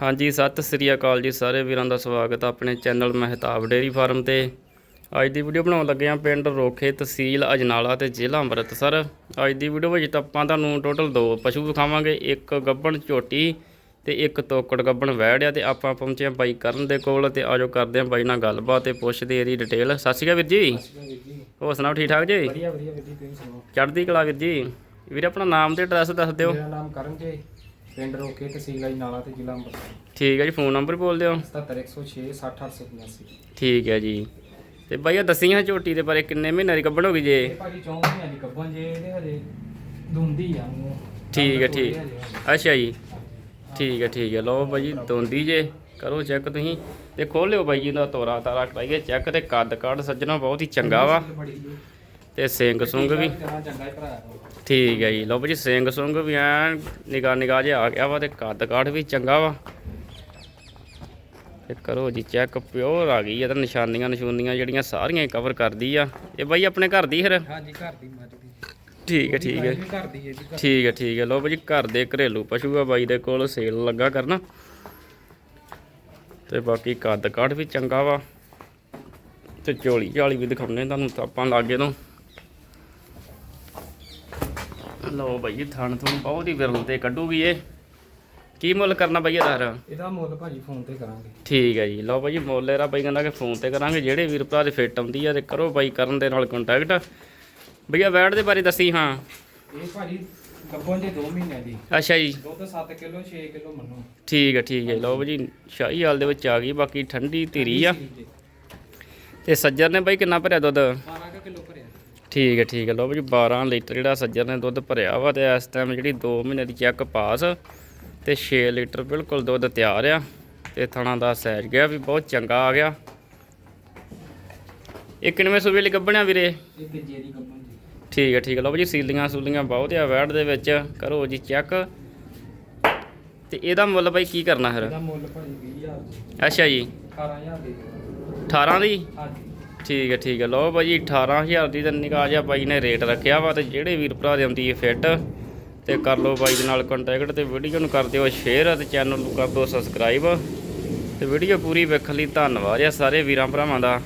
ਹਾਂਜੀ ਸਤਿ ਸ੍ਰੀ ਅਕਾਲ ਜੀ ਸਾਰੇ ਵੀਰਾਂ ਦਾ ਸਵਾਗਤ ਹੈ ਆਪਣੇ ਚੈਨਲ ਮਹਿਤਾਬ ਡੇਰੀ ਫਾਰਮ ਤੇ। ਅੱਜ ਦੀ ਵੀਡੀਓ ਬਣਾਉਣ ਲੱਗੇ ਹਾਂ ਪਿੰਡ ਰੋਖੇ ਤਹਿਸੀਲ ਅਜਨਾਲਾ ਤੇ ਜ਼ਿਲ੍ਹਾ ਅੰਮ੍ਰਿਤਸਰ। ਅੱਜ ਦੀ ਵੀਡੀਓ ਵਿੱਚ ਤਾਂ ਆਪਾਂ ਤੁਹਾਨੂੰ ਟੋਟਲ ਦੋ ਪਸ਼ੂ ਵਿਖਾਵਾਂਗੇ ਇੱਕ ਗੱਬਣ ਝੋਟੀ ਤੇ ਇੱਕ ਤੋਕੜ ਗੱਬਣ ਵੈੜਿਆ ਤੇ ਆਪਾਂ ਪਹੁੰਚੇ ਹਾਂ ਬਾਈ ਕਰਨ ਦੇ ਕੋਲ ਤੇ ਆਜੋ ਕਰਦੇ ਹਾਂ ਬਾਈ ਨਾਲ ਗੱਲਬਾਤ ਤੇ ਪੁੱਛਦੇ ਇਹਦੀ ਡਿਟੇਲ ਸਤਿ ਸ਼੍ਰੀ ਅਕਾਲ ਵੀਰ ਜੀ। ਵੀਰ ਜੀ। ਹੋਰ ਸੁਣਾਓ ਠੀਕ ਠਾਕ ਜੀ? ਵਧੀਆ ਵਧੀਆ ਵੀਰ ਜੀ ਤੁਸੀਂ ਸੁਣਾਓ? ਚੜ੍ਹਦੀ ਕਲਾ ਵੀਰ ਜੀ। ਵੀਰ ਆਪਣਾ ਨਾਮ ਤੇ ਐਡਰੈਸ ਦੱਸ ਦਿਓ। ਮੇਰਾ ਨਾਮ ਕਰਨ ਜੀ ਪਿੰਡ ਰੋਕੇ ਤਹਿਸੀਲ ਆਈ ਨਾਲਾ ਤੇ ਜ਼ਿਲ੍ਹਾ ਅੰਮ੍ਰਿਤਸਰ ਠੀਕ ਹੈ ਜੀ ਫੋਨ ਨੰਬਰ ਬੋਲ ਦਿਓ 77106 60885 ਠੀਕ ਹੈ ਜੀ। ਤੇ ਬਾਈ ਇਹ ਦੱਸੀਆਂ ਝੋਟੀ ਦੇ ਬਾਰੇ ਕਿੰਨੇ ਮਹੀਨੇ ਦੀ ਗੱਭਣ ਹੋ ਗਈ ਜੇ? ਇਹ ਭਾਜੀ ਚੌਂ ਮਹੀਨਿਆਂ ਦੀ ਕੱਬਨ ਜੇ ਇਹਦੇ ਹਜੇ ਦੁੰਦੀ ਆ ਮੂੰਹ ਠੀਕ ਹੈ, ਠੀਕ। ਅੱਛਾ ਜੀ। ਠੀਕ ਹੈ ਠੀਕ ਹੈ। ਲਓ ਬਾਈ ਦੋਂਦੀ ਜੇ ਕਰੋ ਚੈੱਕ ਤੁਸੀਂ। ਤੇ ਖੋਲਿਓ ਬਾਈ ਜੀ ਦਾ ਤੋਰਾ ਤਾਰਾ ਕਰਾਈਏ ਚੈੱਕ ਤੇ ਕੱਦ ਕਾਠ ਸੱਜਣਾ ਬਹੁਤ ਹੀ ਚੰਗਾ ਵਾ। ਤੇ ਸਿੰਘ ਸੁੰਗ ਵੀ। ਠੀਕ ਹੈ ਜੀ। ਲਓ ਬਾਈ ਸਿੰਘ ਸੁੰਗ ਵੀ ਐ ਨਿਗਾਹ ਨਿਗਾਹ ਜਿਹਾ ਆ ਗਿਆ ਵਾ ਤੇ ਕੱਦ ਕਾਠ ਵੀ ਚੰਗਾ ਵਾ। ਤੇ ਕਰੋ ਜੀ ਚੈੱਕ ਪਿਓਰ ਆ ਗਈ ਇਹ ਤਾਂ ਨਿਸ਼ਾਨੀਆਂ ਨਿਸ਼ੂਨੀਆਂ ਜਿਹੜੀਆਂ ਸਾਰੀਆਂ ਕਵਰ ਕਰਦੀ ਆ। ਇਹ ਬਾਈ ਆਪਣੇ ਘਰ ਦੀ ਫਿਰ? ਹਾਂਜੀ ਘਰ ਦੀ ਮੱਝ ਦੀ। ਠੀਕ ਹੈ ਠੀਕ ਹੈ। ਠੀਕ ਹੈ ਠੀਕ ਹੈ। ਲਓ ਭਾਜੀ ਘਰ ਦੇ ਘਰੇਲੂ ਪਸ਼ੂ ਆ ਬਾਈ ਦੇ ਕੋਲ ਸੇਲ ਲੱਗਾ ਕਰਨਾ। ਤੇ ਬਾਕੀ ਕੱਦ ਕਾਠ ਵੀ ਚੰਗਾ ਵਾ। ਤੇ ਝੋਲੀ ਝਾਲੀ ਵੀ ਦਿਖਾਉਣੇ ਤੁਹਾਨੂੰ ਤਾਂ ਆਪਾਂ ਲਾਗੇ ਤੋਂ। ਲਓ ਭਾਈ ਥਣ ਥਣ ਬਹੁਤ ਹੀ ਵਿਰਲ ਤੇ ਕੱਢੂਗੀ ਇਹ। ਕੀ ਮੁੱਲ ਕਰਨਾ ਬਈ ਇਹਦਾ ਫਿਰ? ਇਹਦਾ ਮੁੱਲ ਭਾਜੀ ਫੋਨ ਤੇ ਕਰਾਂਗੇ। ਠੀਕ ਹੈ ਜੀ। ਲਓ ਭਾਈ ਮੁੱਲ ਇਹਦਾ ਬਾਈ ਕਹਿੰਦਾ ਕਿ ਫੋਨ ਤੇ ਕਰਾਂਗੇ ਜਿਹੜੇ ਵੀਰ ਭਰਾ ਦੇ ਫਿੱਟ ਆਉਂਦੀ ਆ ਤੇ ਕਰੋ ਬਾਈ ਕਰਨ ਦੇ ਨਾਲ ਕੰਟੈਕਟ ਭਈਆ ਵੈਟ ਦੇ ਬਾਰੇ ਦੱਸੀ ਹਾਂ। ਇਹ ਭਾਜੀ ਗੱਬਨ ਜੇ 2 ਮਹੀਨਿਆਂ ਦੀ। ਅੱਛਾ ਜੀ। ਦੁੱਧ 7 ਕਿਲੋ 6 ਕਿਲੋ ਮੰਨੋ। ਠੀਕ ਹੈ ਠੀਕ ਹੈ ਲਓ ਜੀ ਸ਼ਾਹੀ ਹਾਲ ਦੇ ਵਿੱਚ ਆ ਗਈ ਬਾਕੀ ਠੰਡੀ ਧੀਰੀ ਆ। ਤੇ ਸੱਜਰ ਨੇ ਬਾਈ ਕਿੰਨਾ ਭਰਿਆ ਦੁੱਧ? 12 ਕਿਲੋ ਭਰਿਆ। ਠੀਕ ਹੈ ਠੀਕ ਹੈ। ਲਓ ਜੀ 12 ਲੀਟਰ ਜਿਹੜਾ ਸੱਜਰ ਨੇ ਦੁੱਧ ਭਰਿਆ ਵਾ ਤੇ ਇਸ ਟਾਈਮ ਜਿਹੜੀ 2 ਮਹੀਨੇ ਦੀ ਚੈੱਕ ਪਾਸ ਤੇ 6 ਲੀਟਰ ਬਿਲਕੁਲ ਦੁੱਧ ਤਿਆਰ ਆ ਤੇ ਥਣਾ ਦਾ ਸੈਜ ਗਿਆ ਵੀ ਬਹੁਤ ਚੰਗਾ ਆ ਗਿਆ। ਇਹ ਕਿੰਨਵੇਂ ਸੂਬੇ ਲਈ ਗੱਬਣਿਆ ਵੀਰੇ? ਇਹ ਤੀਜੇ ਦੀ ਠੀਕ ਹੈ ਠੀਕ ਹੈ। ਲਓ ਜੀ ਸੀਲੀਆਂ ਸੂਲੀਆਂ ਬਹੁਤ ਆ ਵੈੜ ਦੇ ਵਿੱਚ। ਕਰੋ ਜੀ ਚੈੱਕ ਤੇ ਇਹਦਾ ਮੁੱਲ ਬਾਈ ਕੀ ਕਰਨਾ ਫਿਰ? ਇਹਦਾ ਮੁੱਲ ਭਾਜੀ 20000 ਜੀ। ਅੱਛਾ ਜੀ। 18000 ਦੇ ਦਿਓ। 18 ਦੀ? ਹਾਂਜੀ। ਠੀਕ ਹੈ ਠੀਕ ਹੈ। ਲਓ ਭਾਜੀ 18000 ਦੀ ਤਾਂ ਨਿਗਾਹ ਜਿਹਾ ਬਾਈ ਨੇ ਰੇਟ ਰੱਖਿਆ ਵਾ ਤੇ ਜਿਹੜੇ ਵੀਰ ਭਰਾ ਦੇ ਆਉਂਦੀ ਹੈ ਫਿੱਟ ਤੇ ਕਰ ਲਓ ਬਾਈ ਦੇ ਨਾਲ ਕੰਟੈਕਟ ਤੇ ਵੀਡੀਓ ਨੂੰ ਕਰ ਦਿਓ ਸ਼ੇਅਰ ਤੇ ਚੈਨਲ ਨੂੰ ਕਰ ਦਿਓ ਸਬਸਕ੍ਰਾਈਬ ਤੇ ਵੀਡੀਓ ਪੂਰੀ ਵੇਖਣ ਲਈ ਧੰਨਵਾਦ ਆ ਸਾਰੇ ਵੀਰਾਂ ਭਰਾਵਾਂ ਦਾ।